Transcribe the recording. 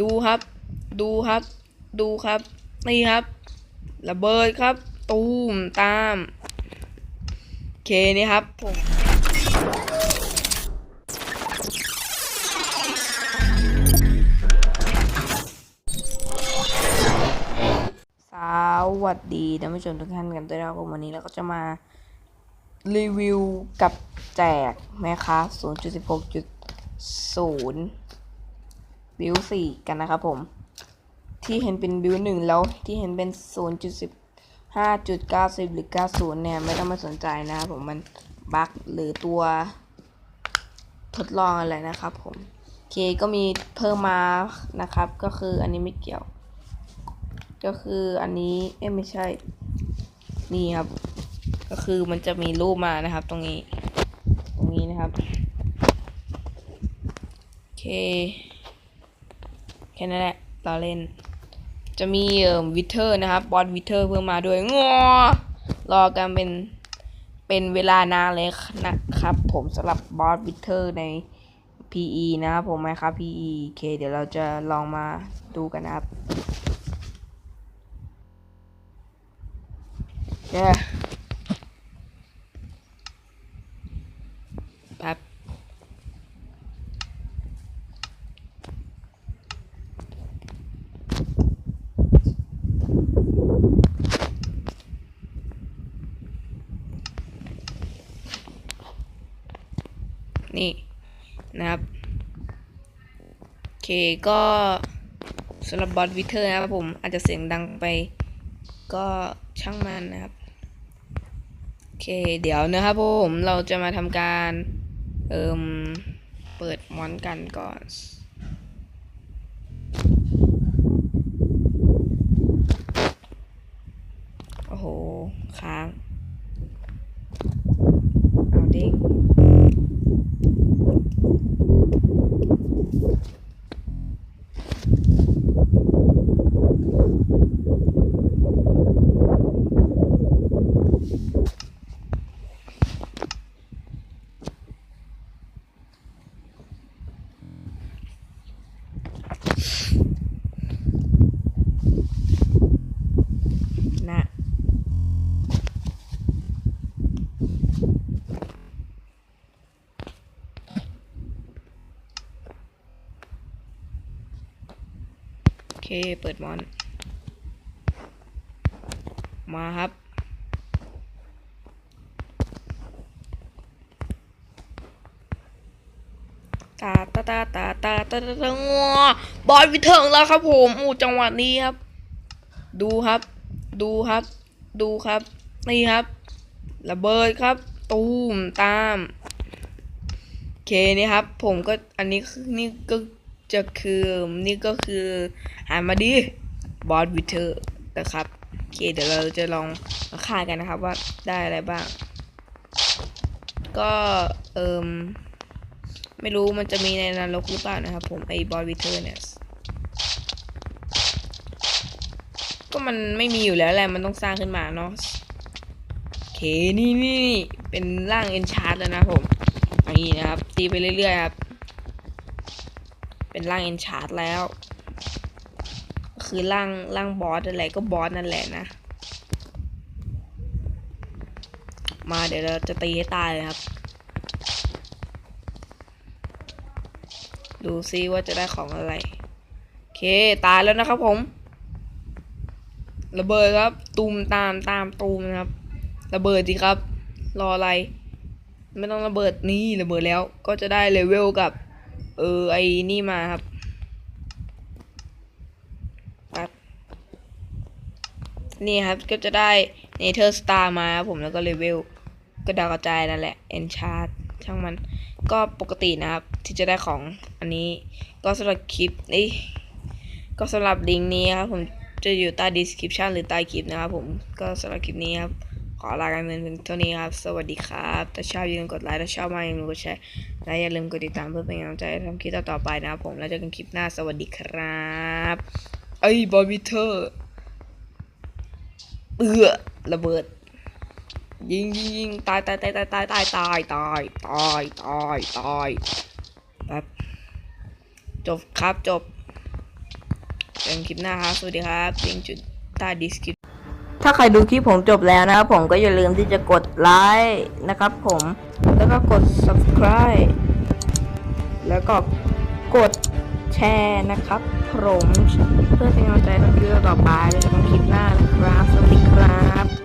ดูครับ ดูครับ ดูครับ นี่ครับ ระเบิดครับ ตูมตาม โอเคนี่ครับผมสวัสดีท่านผู้ชมทุกท่านกันด้วยนะครับวันนี้เราก็จะมารีวิวกับแจกนะคะ0.16.0 บิวสี่กันนะครับผม ที่เห็นเป็นบิวหนึ่งแล้วที่เห็นเป็น0.15.90หรือ90เนี่ยไม่ต้องมาสนใจนะครับผมมันบั๊กหรือตัวทดลองอะไรนะครับผมโอเคก็มีเพิ่มมานะครับ ก็คืออันนี้ไม่เกี่ยว ก็คืออันนี้เอ้ไม่ใช่ นี่ครับ ก็คือมันจะมีรูปมานะครับ ตรงนี้ ตรงนี้นะครับโอเค แค่นั้นแหละเราเล่น จะมีเอ่อวิเทอร์นะครับบอสวิเทอร์เพิ่มมาด้วยงอรอกันเป็นเป็นเวลานานเลยนะครับ ผมสำหรับบอสวิเทอร์ใน PE นะครับผมไหมครับ PE โอเค เดี๋ยวเราจะลองมาดูกันนะครับแนี่นะครับ โอเคก็สำหรับบอสวิเทอร์นะครับผมอาจจะเสียงดังไปก็ช่างมันนะครับ โอเคเดี๋ยวนะครับผมเราจะมาทำการ เอิมเปิดมอนกันก่อน เค เปิดมอน มาครับ ตาตาตาตาตาตาตางัวบอลวิเทิงแล้วครับผมอู้จังหวะนี้ครับ ดูครับ ดูครับ ดูครับ นี่ครับ ระเบิดครับ ตูมตาม โอเคนี่ครับ ผมก็อันนี้นี่ก็ จะคือนี่ก็คือหามาดีบอสวิเทอร์นะครับโอเคเดี๋ยวเราจะลองมาค่ากันนะครับว่าได้อะไรบ้าง ก็เอิมไม่รู้มันจะมีในนรกหรือเปล่านะครับ ผมไอ้บอสวิเทอร์เนี่ยก็มันไม่มีอยู่แล้วแหละมันต้องสร้างขึ้นมาเนาะโอเคนี่นี่นี่เป็นร่างเอนชาร์ดแล้วนะผมอย่างนี้นะครับ ตีไปเรื่อยๆครับ เป็นร่างเอนชาร์ดแล้ว คือร่างร่างบอสอะไรก็บอสนั่นแหละนะ มาเดี๋ยวเราจะตีให้ตายเลยครับ ดูซิว่าจะได้ของอะไร โอเค ตายแล้วนะครับผม ระเบิดครับ ตูมตามตามตูมนะครับ ระเบิดสิครับ รออะไร ไม่ต้องระเบิดนี่ระเบิดแล้วก็จะได้เลเวลกับ เออ ไอ้นี่มาครับครับ นี่ครับก็จะได้เนเธอร์สตาร์มาครับผมแล้วก็เลเวลก็ดาวกระจายนั่นแหละเอนชาร์ช่างมันก็ปกตินะครับ ที่จะได้ของอันนี้ก็สำหรับคลิปนี้ก็สำหรับลิงก์นี้ครับผมจะอยู่ใต้ description หรือใต้คลิปนะครับผมก็สำหรับคลิปนี้ครับ ขอลากันเพียงเท่านี้ครับ สวัสดีครับถ้าชอบอย่าลืมกดไลค์ถ้าชอบมากอย่าลืมกดแชร์และอย่าลืมกดติดตามเพื่อเป็นกำลังใจทำคลิปต่อๆไปนะครับผมแล้วเจอกันคลิปหน้าสวัสดีครับไอ้บอยบิเทอร์เอือระเบิด ยิงยิงยิงตายตายตายตายตายตายตายตายตายตายตายแบบจบครับจบเจอกันคลิปหน้าครับสวัสดีครับลิงก์จุดใต้ดีสคริป ถ้าใครดูคลิปผมจบแล้วนะครับผมก็อย่าลืมที่จะกดไลค์นะครับผมแล้วก็กด subscribe แล้วก็กดแชร์นะครับผมเพื่อเป็นกำลังใจทำคลิปต่อไปแล้วเจอกันคลิปหน้านะครับ สวัสดีครับ